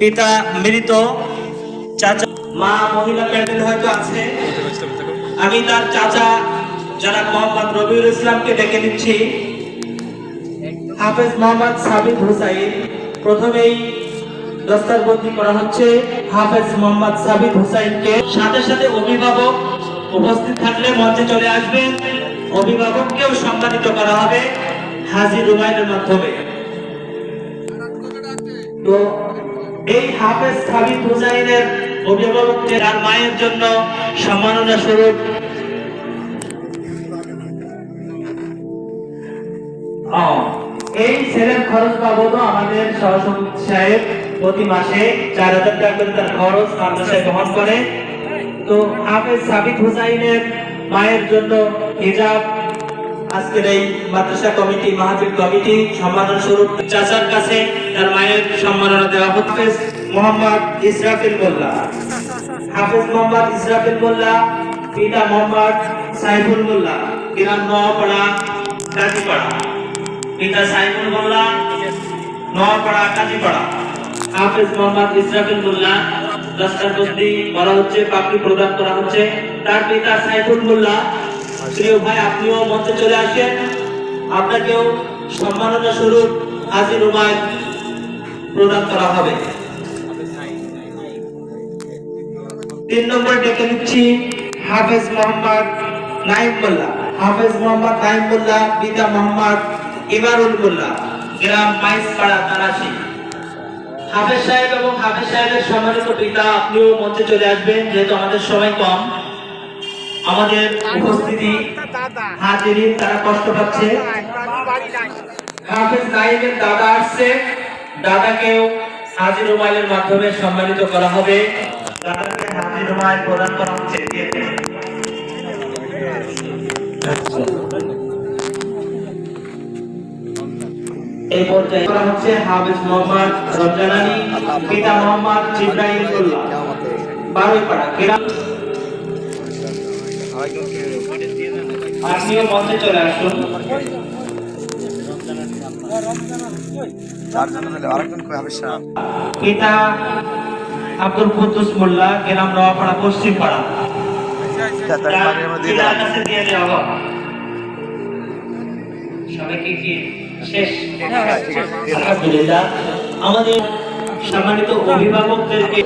পিতা মৃত, চাচা মা মহিলা প্যান্ডেল হয়তো আছে। আমি তার চাচা যারা মোহাম্মদ রবিউল ইসলামকে ডেকে নিচ্ছি। হাফেজ মোহাম্মদ সাবিত হুসাইন। প্রথমেই দস্তারবন্দি করা হচ্ছে হাফেজ মোহাম্মদ সাবিত হুসাইনকে। সাথে সাথে অভিভাবক উপস্থিত থাকলে মঞ্চে চলে আসবেন। অভিভাবককেও সম্মানিত করা হবে হাজির রুমাইনের মাধ্যমে। তো এই হাফেজ সাবিত হুসাইনের অভিভাবকদের আর মায়ের জন্য সম্মাননা স্বরূপ। এই ছেলের খরচ বাবদ আমাদের সাহেব প্রতি মাসে চার হাজার টাকা তার খরচ বহন করে। তো হাফেজ সাবিত হুসাইনের মায়ের জন্য হিজাব আজকের এই মাদ্রাসা কমিটি, মাহফিল কমিটি সম্মাননা স্বরূপ চাচার কাছে তার মায়ের সম্মাননা দেওয়া হচ্ছে মোহাম্মদ ইসরাফিল মোল্লা। হাফেজ মোহাম্মদ ইসরাফিল মোল্লা, পিতা মোহাম্মদ সাইফুল মোল্লা, গ্রাম নোয়াপাড়া, কাজীপাড়া। পিতা সাইফুল মোল্লা, নোয়াপাড়া, কাজীপাড়া। হাফেজ মোহাম্মদ ইসরাফিল মোল্লা দস্তারবন্দি করা হচ্ছে, পাপড়ি প্রদান করা হচ্ছে। তার পিতা সাইফুল মোল্লা প্রিয় ভাই, আপনিও মঞ্চে চলে আসেন। আপনাকেও সম্মাননা স্বরূপ রুমায় প্রদান করা হবে। তিন নম্বর ডেকে নিচ্ছি হাফেজ মোহাম্মদ নাইম মোল্লা। হাফেজ মোহাম্মদ নাইম মোল্লা, পিতা মোহাম্মদ ইমারুল মোল্লা, গ্রাম তারাশি। হাফেজ সাহেব এবং হাফেজ সাহেবের সম্মানিত পিতা, আপনিও মঞ্চে চলে আসবেন, যেহেতু আমাদের সময় কম। আমাদের উপস্থিতি হাজিরিন, তারা কষ্ট পাচ্ছে। হাফেজ নাইমের দাদা আসছে। দাদাকেও হাজির রুমাইলের মাধ্যমে সম্মানিত করা হবে। দাদাকে হাজির রুমাইল প্রদান করা হচ্ছে। এই পর্যায়ে করা হচ্ছে হাফেজ মোহাম্মদ রমজান পিতা মোহাম্মদ জিব্রাহিম বারোইপাড়া, গ্রাম পিতা আব্দুল কুদ্দুস মোল্লা পশ্চিম পাড়া আমাদের সম্মানিত অভিভাবকদেরকে